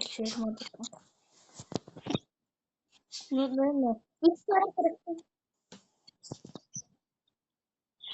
geçiyorum hadi. Ne ne? Üç tane bıraktım.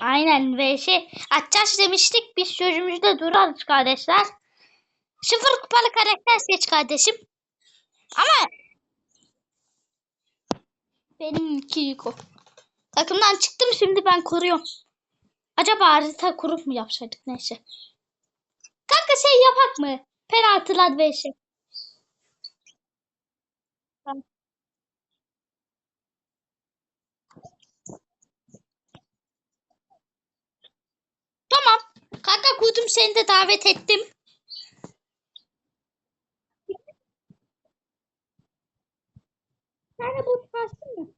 Aynen ve şey açacağız demiştik biz sözümüzde durarız kardeşler. Sıfır kupalı karakter seç kardeşim. Ama benim iki Yuko. Takımdan çıktım şimdi ben koruyorum. Acaba harita kurup mu yapsaydık neyse. Kanka şey yapak mı? Penaltılar ve şey. Tamam. Tamam. Kanka kurdum seni de davet ettim. Sen de bu kalsın mı?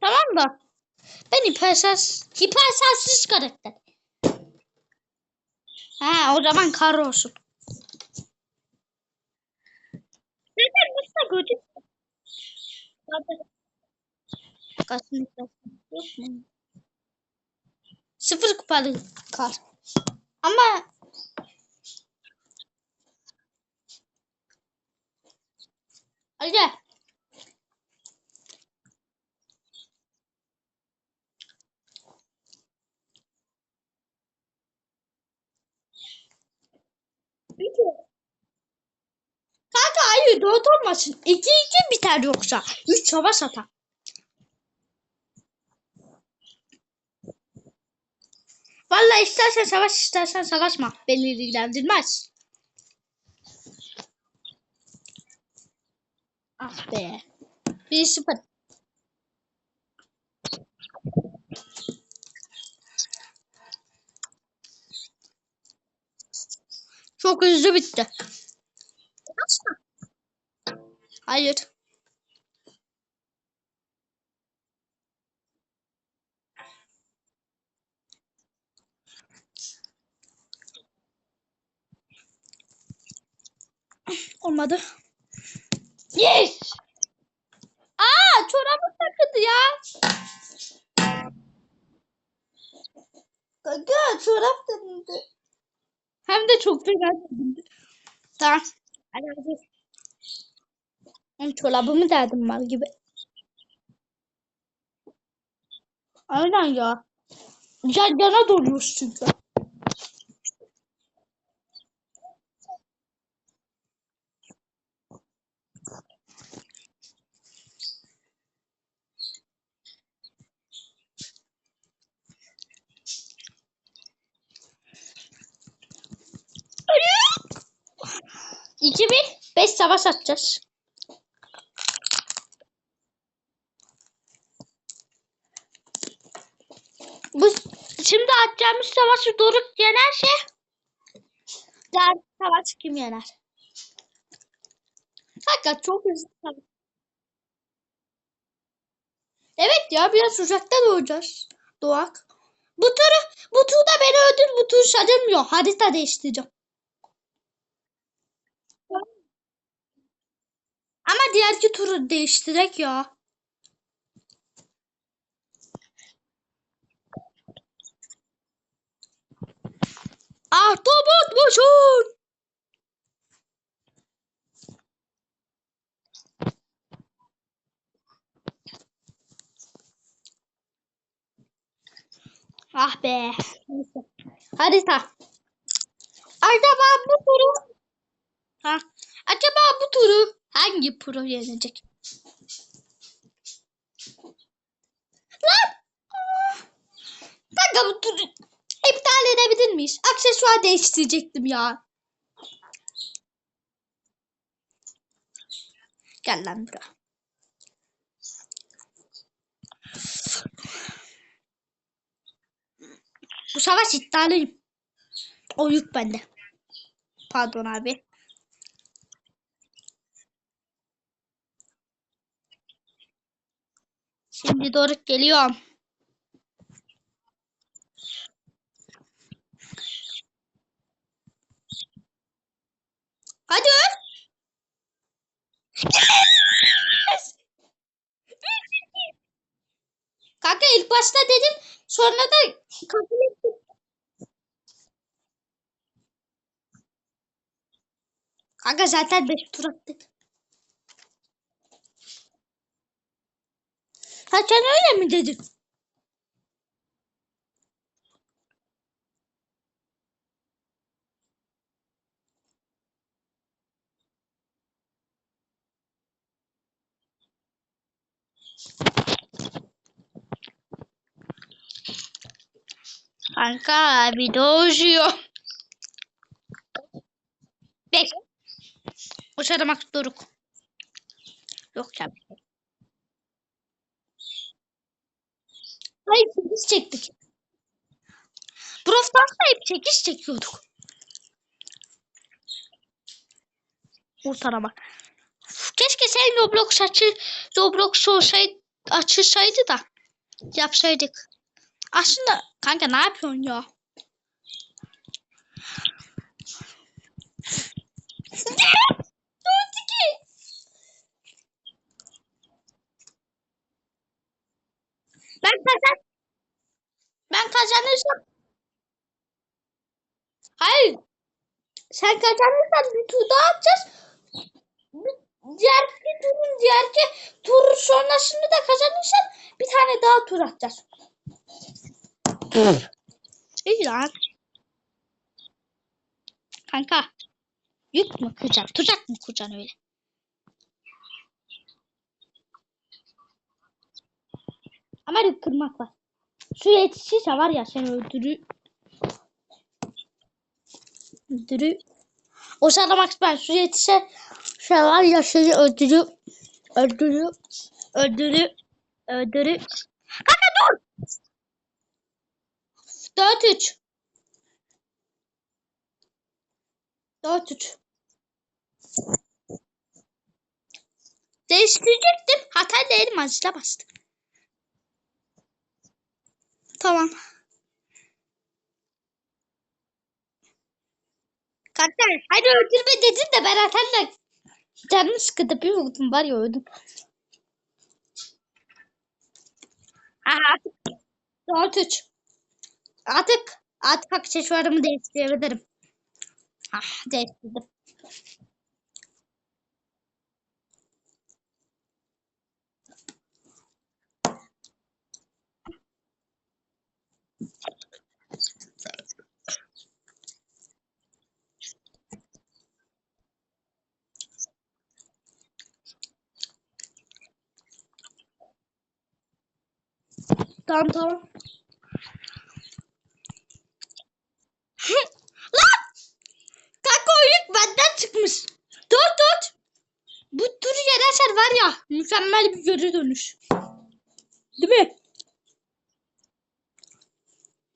Tamam da. Ben hipersens, hipersensiz karakter. Ha o zaman kar olsun. Neden nasıl görecek? Kasım yok mu? Sıfır kupalı kar. Ama Hadi gel. Hayır dört olmasın. İki iki biter yoksa. Üç savaş atar. Vallahi istersen savaş istersen savaşma. Beni ilgilendirmez. Ah be. Bir sıfır. Çok hızlı bitti. Hayır. Olmadı. Yes! Aa, çorabı takıldı ya. Kanka çorap takıldı. Hem de çok fena takıldı. Tamam. Hadi hadi. Oğlum çorabımı derdim mal gibi. Aynen ya. Yan yana doluyoruz çünkü. İki bir beş savaş atacağız. Bu şimdi atacağımız savaşı Doruk yenerse diğer savaş kim yener? Fakat çok hızlı. Evet ya biraz uzakta doğacağız. Doğak. Bu turu bu turda beni öldür bu tur sarılmıyor. Harita değiştireceğim. Ama diğerki turu değiştirek ya. Ahtapot boşun. Ah be. Harita. Acaba bu turu ha, acaba bu turu hangi pro yenecek? Lan! Kanka bu turu miyiz? Aksesuar değiştirecektim ya. Gel lan buraya. Bu savaş iddialıyım. O yük bende. Pardon abi. Şimdi Doruk geliyorum. Hadi öl. Yes! Kanka ilk başta dedim Sonra da kabul ettik. Kanka zaten 5 tur attık. Ha sen öyle mi dedin? Kanka video uzuyor. Bekle. Uçaramak doruk. Yok ya. Hayır çekiş çektik. Prof'tan hep çekiş çekiyorduk. Uçaramak. Keşke sen Roblox açı Roblox olsaydı açılsaydı da yapsaydık. Aslında kanka ne yapıyorsun ya? Ben kazan. Ben kazanırsam. Hayır. Sen kazanırsan bir tur daha atacağız. Bir- Diğer bir turun diğer ki tur sonrasını da kazanırsan bir tane daha tur atacağız. İyi lan. Kanka. Yük mü kıracaksın? Tuzak mı kuracaksın öyle? Ama yük kırmak var. Su yetişirse var ya seni öldürü... Öldürü... O sırada Max ben su yetişse var ya seni öldürü... Öldürü... Öldürü... Öldürü... Kanka dur! 4-3 4-3 Değiştirecektim. Hata değilim azıcık bastım. Tamam. Kanka hadi öldürme dedin de ben hatanla canımı sıkıntı bir vurdum var ya öldüm. Artık 4-3 Artık artık aksesuarımı değiştirebilirim. Ah değiştirdim. Tamam tamam. Lan! Kanka o yük benden çıkmış. Dur dur. Bu turu yenersen var ya mükemmel bir geri dönüş. Değil mi?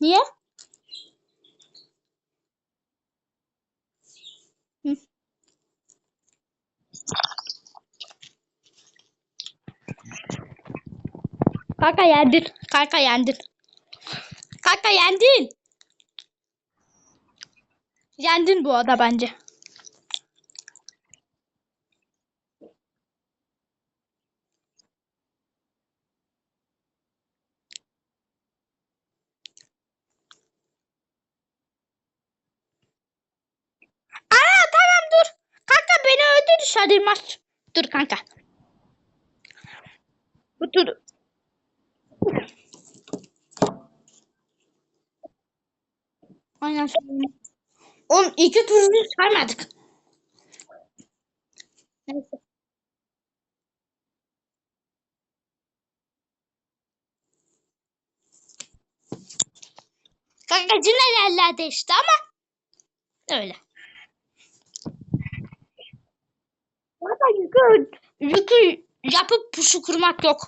Niye? Hı. Kanka yendin. Kanka yendin. Kanka yendin. Yendin bu arada bence. Öldür Şadırmaz. Dur kanka. Bu tur. Aynen. Oğlum iki turunu saymadık. Neyse. Kanka cümlelerlerde işte ama öyle. Zaten yükü, yükü yapıp pusu kurmak yok.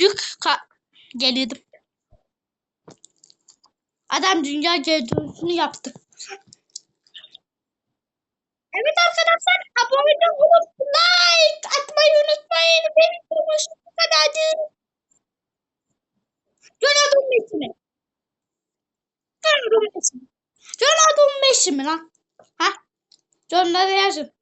Yük gelirdim. Adam dünya gezisini yaptı. Evet arkadaşlar abone olup like atmayı unutmayın. Benim konuşum bu kadardı. Ronaldo Messi mi? Ronaldo Messi mi? Ronaldo Messi mi lan? Ha? Yorumlara yazın.